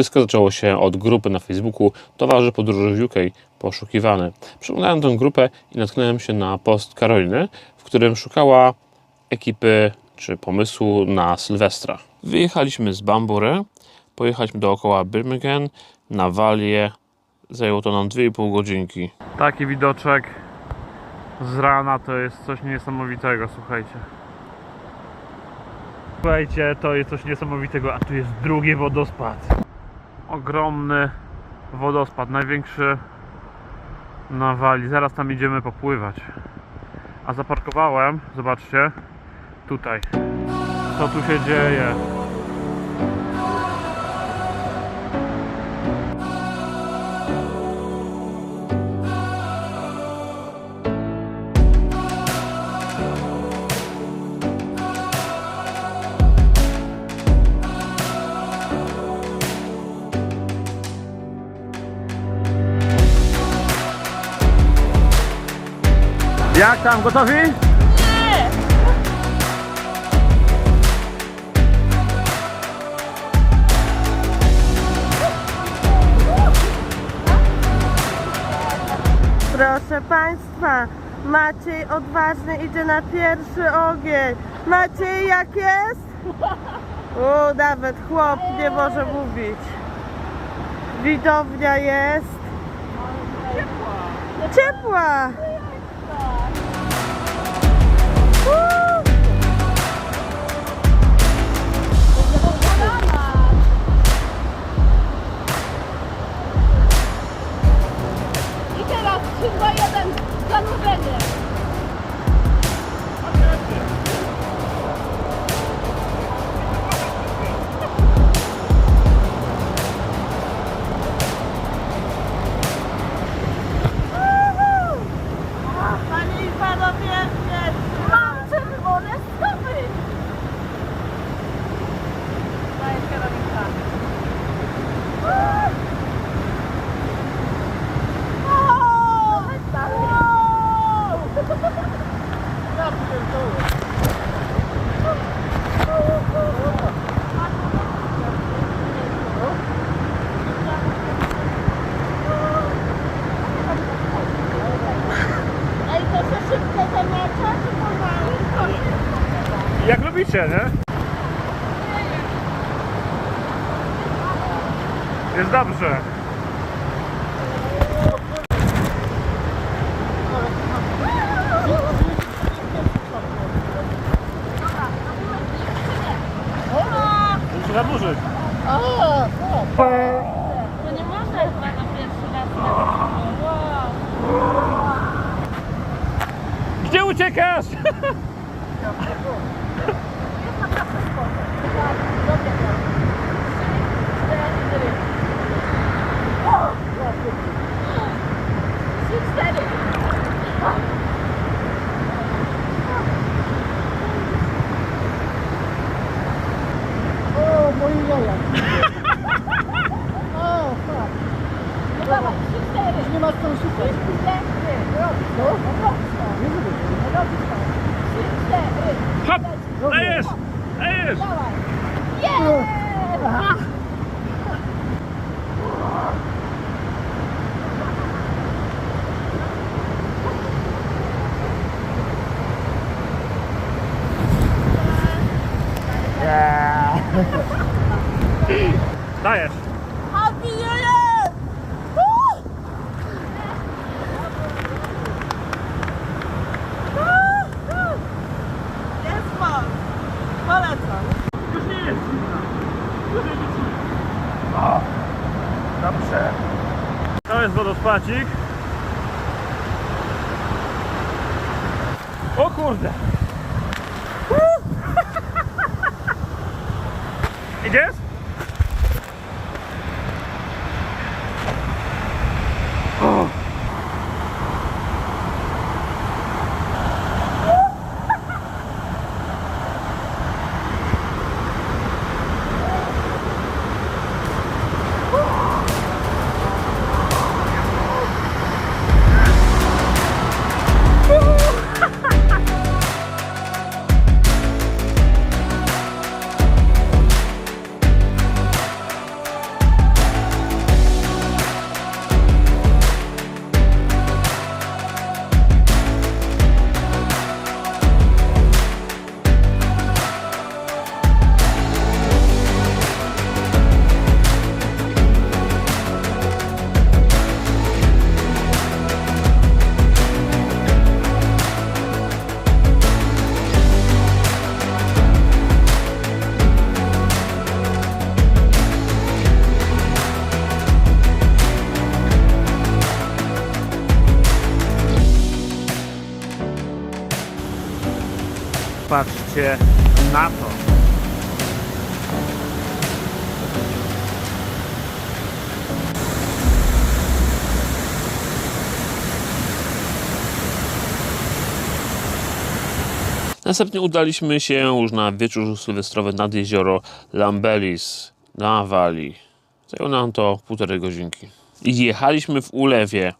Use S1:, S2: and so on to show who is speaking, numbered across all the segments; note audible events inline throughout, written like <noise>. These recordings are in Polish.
S1: Wszystko zaczęło się od grupy na Facebooku Towarzy Podróży w UK Poszukiwany. Przeglądałem tę grupę i natknąłem się na post Karoliny, w którym szukała ekipy czy pomysłu na Sylwestra. Wyjechaliśmy z Bambury, pojechaliśmy dookoła Birmingham, na Walię. Zajęło to nam 2,5 godzinki.
S2: Taki widoczek z rana to jest coś niesamowitego, słuchajcie. Słuchajcie, to jest coś niesamowitego, a tu jest drugi wodospad. Ogromny wodospad, największy na Wali. Zaraz tam idziemy popływać. A zaparkowałem, zobaczcie, tutaj. Co tu się dzieje? Jak tam, gotowi?
S3: Proszę Państwa, Maciej odważny idzie na pierwszy ogień. Maciej, jak jest? O, nawet chłop nie może mówić. Widownia jest. Ciepła. Uuu.
S2: Lubicie, nie? Jest dobrze. Muszę zaburzyć.
S4: To nie można chyba na pierwszy raz. Wow.
S2: Gdzie uciekasz?
S4: Trzy, cztery.
S5: O, moje jaja. O, tak.
S4: No dawaj, trzy, cztery.
S5: Nie masz co szukać.
S4: Cztery.
S5: No, nie lubię.
S4: Trzy, cztery.
S2: Hop! Dajesz! Dajesz!
S4: Dawaj. Jest!
S2: Dajesz!
S3: Polecam.
S2: Już nie jest zimna. Już nie jest zimna. O! Dobrze. To jest wodospadzik. O kurde! <laughs> Idziesz? Patrzcie na to.
S1: Następnie udaliśmy się już na wieczór sylwestrowy nad jezioro Lambelis na Walii. Zajęło nam to półtorej godzinki. I jechaliśmy w ulewie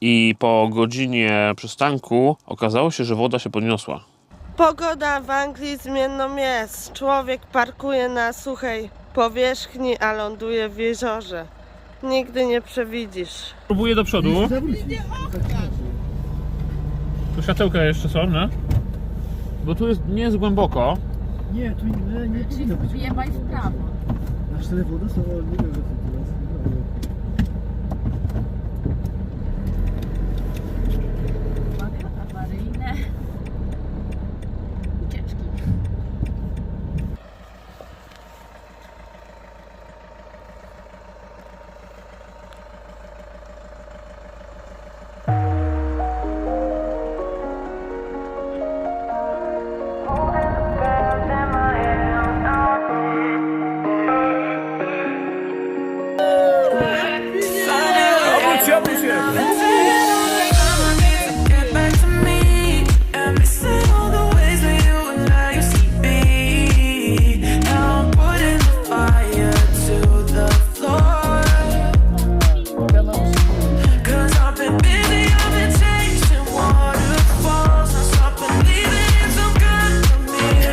S1: i po godzinie przystanku okazało się, że woda się podniosła.
S3: Pogoda w Anglii zmienną jest. Człowiek parkuje na suchej powierzchni, a ląduje w jeziorze. Nigdy nie przewidzisz.
S2: Próbuję do przodu. Tu światełka jeszcze są, no? Bo tu jest, nie jest głęboko.
S5: Nie, tu nie, nie powinno być.
S4: Jebaj w prawo.
S5: Aż tyle wody są, nie wiem, że to teraz.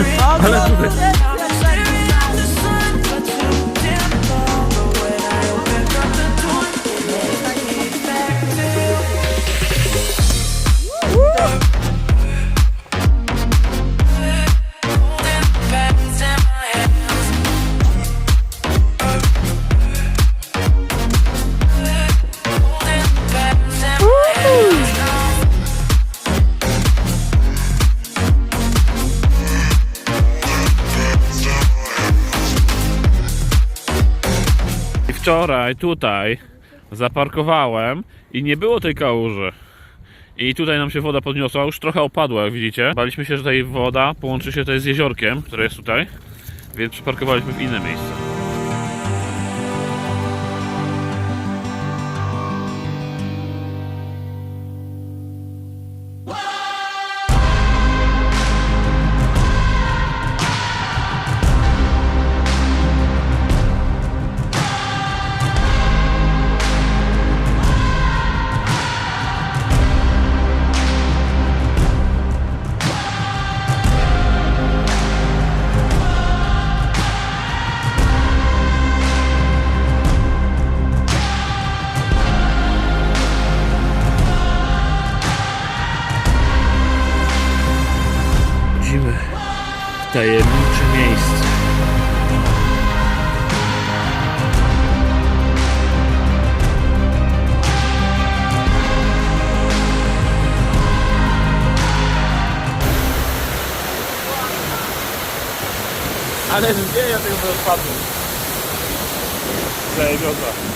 S6: Of miracle.
S2: Ale tutaj... wczoraj tutaj zaparkowałem i nie było tej kałuży. I tutaj nam się woda podniosła, już trochę opadła, jak widzicie. Baliśmy się, że tutaj woda połączy się tutaj z jeziorkiem, które jest tutaj, więc przyparkowaliśmy w inne miejsce. Tajemnicze miejsce. Ale nie, ja tego nie odpadłem. Zajebiota.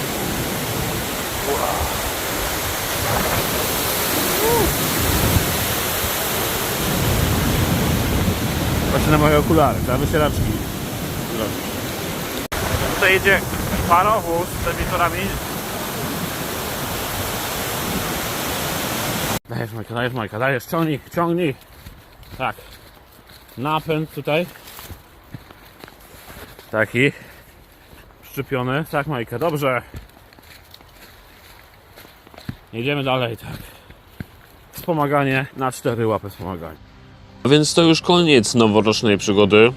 S2: Właśnie na moje okulary, na wycieraczki. Tutaj jedzie parowóz z edytorami. Dajesz Majka, dajesz Majka, dajesz, ciągnij, ciągnij. Tak. Napęd tutaj. Taki. Szczepiony. Tak Majka, dobrze. Jedziemy dalej, tak. Wspomaganie na cztery łapy wspomaganie.
S1: Więc to już koniec noworocznej przygody.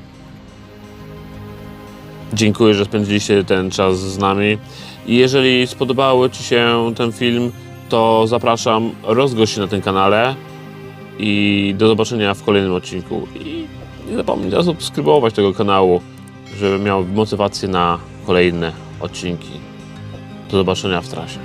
S1: Dziękuję, że spędziliście ten czas z nami. Jeżeli spodobało Ci się ten film, to zapraszam, rozgość się na tym kanale i do zobaczenia w kolejnym odcinku. I nie zapomnij zasubskrybować tego kanału, żeby miał motywację na kolejne odcinki. Do zobaczenia w trasie.